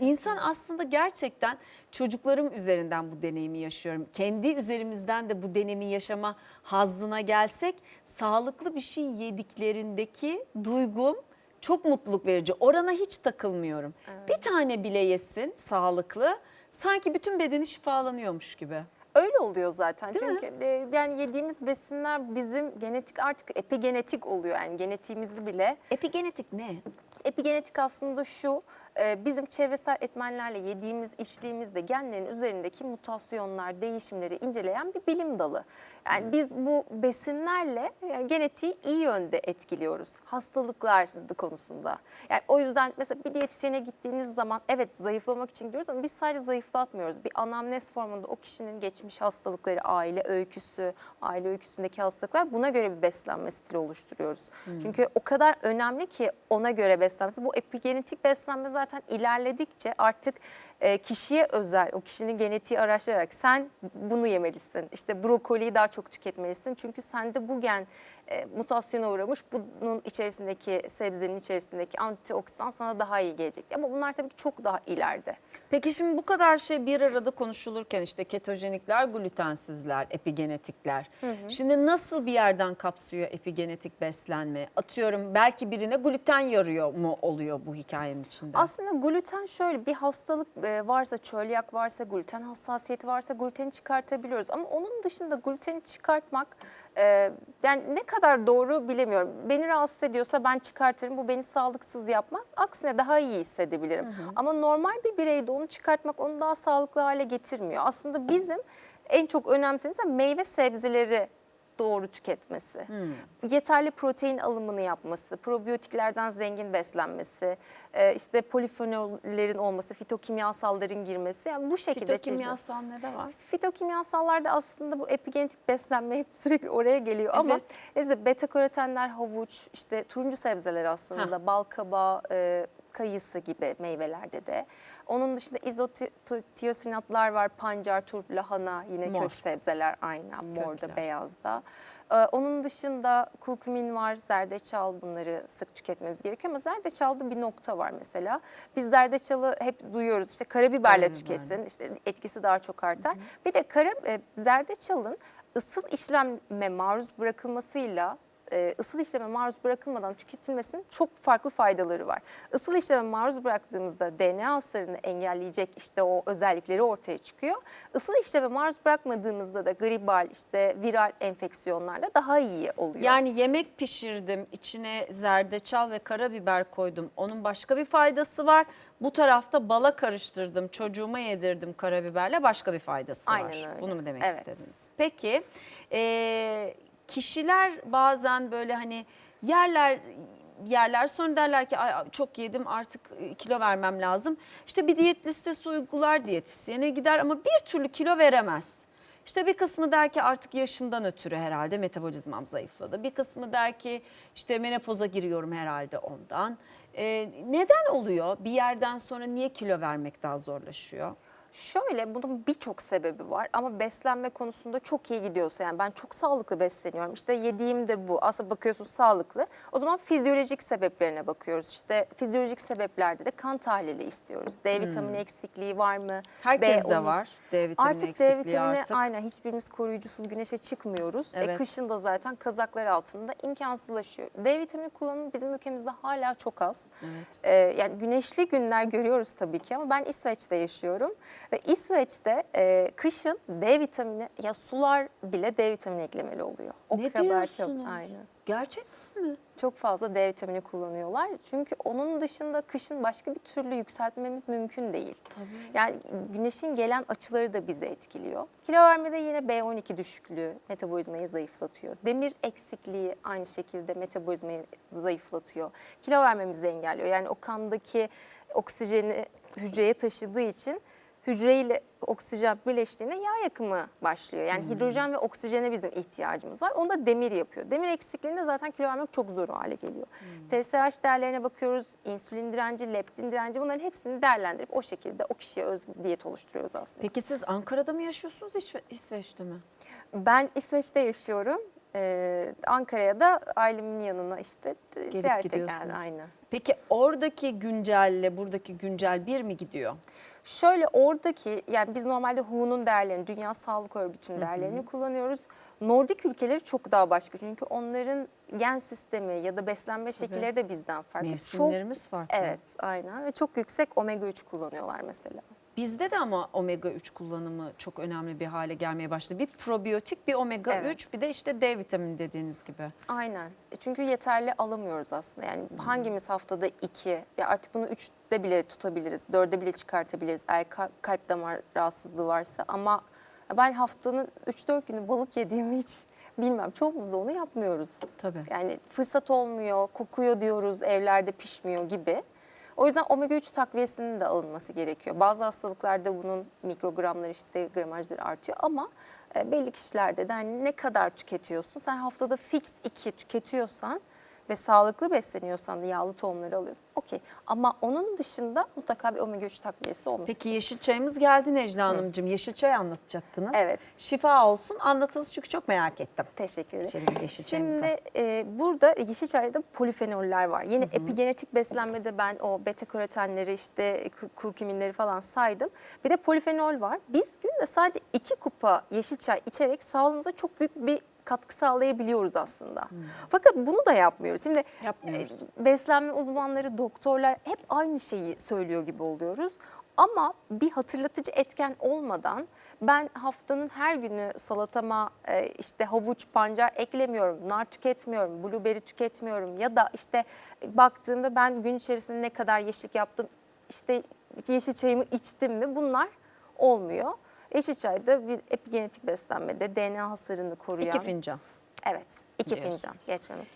İnsan aslında gerçekten çocuklarım üzerinden bu deneyimi yaşıyorum. Kendi üzerimizden de bu deneyimi yaşama hazzına gelsek sağlıklı bir şey yediklerindeki duygum çok mutluluk verici. Orana hiç takılmıyorum. Bir tane bile yesin sağlıklı sanki bütün bedeni şifalanıyormuş gibi. Öyle oluyor zaten. Değil mi? Çünkü e, yani yediğimiz besinler bizim genetik artık epigenetik oluyor. Yani genetiğimizi bile. Epigenetik ne? Epigenetik aslında şu, bizim çevresel etmenlerle yediğimiz, içtiğimizde genlerin üzerindeki mutasyonlar, değişimleri inceleyen bir bilim dalı. Yani biz bu besinlerle yani genetiği iyi yönde etkiliyoruz. Hastalıklar konusunda. Yani o yüzden mesela bir diyetisyene gittiğiniz zaman evet zayıflamak için gidiyoruz ama biz sadece zayıflatmıyoruz. Bir anamnez formunda o kişinin geçmiş hastalıkları, aile öyküsü, aile öyküsündeki hastalıklar buna göre bir beslenme stili oluşturuyoruz. Çünkü o kadar önemli ki ona göre beslenmesi. Bu epigenetik beslenme zaten ilerledikçe artık e, kişiye özel, o kişinin genetiği araştırarak sen bunu yemelisin. İşte brokoliyi daha çok tüketmelisin. Çünkü sende bu gen e, mutasyona uğramış. Bunun içerisindeki sebzenin içerisindeki antioksidan sana daha iyi gelecek. Ama bunlar tabii ki çok daha ileride. Peki şimdi bu kadar şey bir arada konuşulurken işte ketojenikler, glutensizler, epigenetikler. Şimdi nasıl bir yerden kapsıyor epigenetik beslenme? Atıyorum belki birine gluten yarıyor mu oluyor bu hikayenin içinde? Aslında gluten şöyle bir hastalık e, varsa, çölyak varsa, gluten hassasiyeti varsa gluteni çıkartabiliyoruz. Ama onun dışında gluteni çıkartmak e, yani ne kadar doğru bilemiyorum. Beni rahatsız ediyorsa ben çıkartırım. Bu beni sağlıksız yapmaz. Aksine daha iyi hissedebilirim. Ama normal bir bireyde onu çıkartmak onu daha sağlıklı hale getirmiyor. Aslında bizim en çok önemsediğimiz meyve sebzeleri doğru tüketmesi, yeterli protein alımını yapması, probiyotiklerden zengin beslenmesi, e, işte polifenollerin olması, fitokimyasalların girmesi yani bu şekilde Fitokimyasal ne de var? Fitokimyasallarda aslında bu epigenetik beslenme hep sürekli oraya geliyor ama Evet. işte beta karotenler, havuç, işte turuncu sebzeler aslında, bal kabağı, e, kayısı gibi meyvelerde de. Onun dışında izotiyosinatlar var, pancar, turp, lahana, yine Mor. kök sebzeler aynen morda, Kökler. beyazda. Ee, Onun dışında kurkumin var, zerdeçal bunları sık tüketmemiz gerekiyor ama zerdeçalda bir nokta var mesela. Biz zerdeçalı hep duyuyoruz işte karabiberle Karabiberle. tüketin işte etkisi daha çok artar. Bir de kara, e, zerdeçalın ısıl işleme maruz bırakılmasıyla e, ısıl işleme maruz bırakılmadan tüketilmesinin çok farklı faydaları var. Isıl işleme maruz bıraktığımızda DNA hasarını engelleyecek işte o özellikleri ortaya çıkıyor. Isıl işleme maruz bırakmadığımızda da gribal işte viral enfeksiyonlarla daha iyi oluyor. Yani yemek pişirdim, içine zerdeçal ve karabiber koydum. Onun başka bir faydası var. Bu tarafta bala karıştırdım, çocuğuma yedirdim karabiberle başka bir faydası Aynen var. öyle. Bunu mu demek Evet. istediniz? Peki e, kişiler bazen böyle hani yerler yerler sonra derler ki Ay, çok yedim artık e, kilo vermem lazım. İşte bir diyet listesi uygular diyetisyene gider ama bir türlü kilo veremez. İşte bir kısmı der ki artık yaşımdan ötürü herhalde metabolizmam zayıfladı. Bir kısmı der ki işte menopoza giriyorum herhalde ondan. Ee, neden oluyor? Bir yerden sonra niye kilo vermek daha zorlaşıyor? Şöyle bunun birçok sebebi var ama beslenme konusunda çok iyi gidiyorsa yani ben çok sağlıklı besleniyorum işte yediğim de bu aslında bakıyorsun sağlıklı o zaman fizyolojik sebeplerine bakıyoruz işte fizyolojik sebeplerde de kan tahlili istiyoruz D vitamini eksikliği var mı Hmm. Herkes de B12 var D vitamini Artık D eksikliği vitamini artık. aynen hiçbirimiz koruyucusuz güneşe çıkmıyoruz. E, Evet. kışın da zaten kazaklar altında imkansızlaşıyor. D vitamini kullanımı bizim ülkemizde hala çok az. Evet. Ee, yani güneşli günler görüyoruz tabii ki ama ben İsveç'te yaşıyorum ve İsveç'te e, kışın D vitamini ya sular bile D vitamini eklemeli oluyor. O Ne kadar diyorsunuz? çok aynen. Gerçekten mi? Çok fazla D vitamini kullanıyorlar. Çünkü onun dışında kışın başka bir türlü yükseltmemiz mümkün değil. Tabii. Yani güneşin gelen açıları da bizi etkiliyor. Kilo vermede yine B12 düşüklüğü metabolizmayı zayıflatıyor. Demir eksikliği aynı şekilde metabolizmayı zayıflatıyor. Kilo vermemizi engelliyor. Yani o kandaki oksijeni hücreye taşıdığı için hücreyle oksijen birleştiğinde yağ yakımı başlıyor. Yani hidrojen ve oksijene bizim ihtiyacımız var. Onu da demir yapıyor. Demir eksikliğinde zaten kilo vermek çok zor hale geliyor. TSH değerlerine bakıyoruz. insülin direnci, leptin direnci bunların hepsini değerlendirip o şekilde o kişiye özgü diyet oluşturuyoruz aslında. Peki siz Ankara'da mı yaşıyorsunuz İsve- İsveç'te mi? Ben İsveç'te yaşıyorum. Ee, Ankara'ya da ailemin yanına işte Gelip ziyarete geldi aynen. Peki oradaki güncelle buradaki güncel bir mi gidiyor? Şöyle oradaki yani biz normalde WHO'nun değerlerini, Dünya Sağlık Örgütü'nün değerlerini kullanıyoruz. Nordik ülkeleri çok daha başka çünkü onların gen sistemi ya da beslenme şekilleri de bizden farklı. Çok Mevsimlerimiz farklı. Evet, aynen ve çok yüksek omega 3 kullanıyorlar mesela. Bizde de ama omega 3 kullanımı çok önemli bir hale gelmeye başladı. Bir probiyotik, bir omega Evet. 3, bir de işte D vitamini dediğiniz gibi. Aynen. E Çünkü yeterli alamıyoruz aslında. Yani hangimiz haftada iki, ya artık bunu üçte bile tutabiliriz, dörde bile çıkartabiliriz eğer ka- kalp damar rahatsızlığı varsa. Ama ben haftanın 3-4 günü balık yediğimi hiç bilmem. Çoğumuz da onu yapmıyoruz. Tabii. Yani fırsat olmuyor, kokuyor diyoruz, evlerde pişmiyor gibi. O yüzden omega 3 takviyesinin de alınması gerekiyor. Bazı hastalıklarda bunun mikrogramları işte gramajları artıyor ama e, belli kişilerde de hani ne kadar tüketiyorsun? Sen haftada fix 2 tüketiyorsan ve sağlıklı besleniyorsan da yağlı tohumları alıyorsun. Okey. Ama onun dışında mutlaka bir omega 3 takviyesi olması. Peki yeşil çayımız geldi Necla Hanımcığım. Yeşil çay anlatacaktınız. Evet. Şifa olsun. Anlatınız çünkü çok merak ettim. Teşekkür ederim. Şimdi yeşil çayımıza. Şimdi e, burada yeşil çayda polifenoller var. Yine epigenetik beslenmede ben o beta karotenleri işte ku- kurkuminleri falan saydım. Bir de polifenol var. Biz günde sadece iki kupa yeşil çay içerek sağlığımıza çok büyük bir katkı sağlayabiliyoruz aslında. Fakat bunu da yapmıyoruz. Şimdi Yapmıyoruz. e, beslenme uzmanları, doktorlar hep aynı şeyi söylüyor gibi oluyoruz. Ama bir hatırlatıcı etken olmadan ben haftanın her günü salatama e, işte havuç, pancar eklemiyorum, nar tüketmiyorum, blueberry tüketmiyorum ya da işte baktığımda ben gün içerisinde ne kadar yeşillik yaptım, işte yeşil çayımı içtim mi bunlar olmuyor. Yeşil çayda bir epigenetik beslenmede DNA hasarını koruyan. İki fincan. Evet, iki Diyorsunuz. fincan geçmemek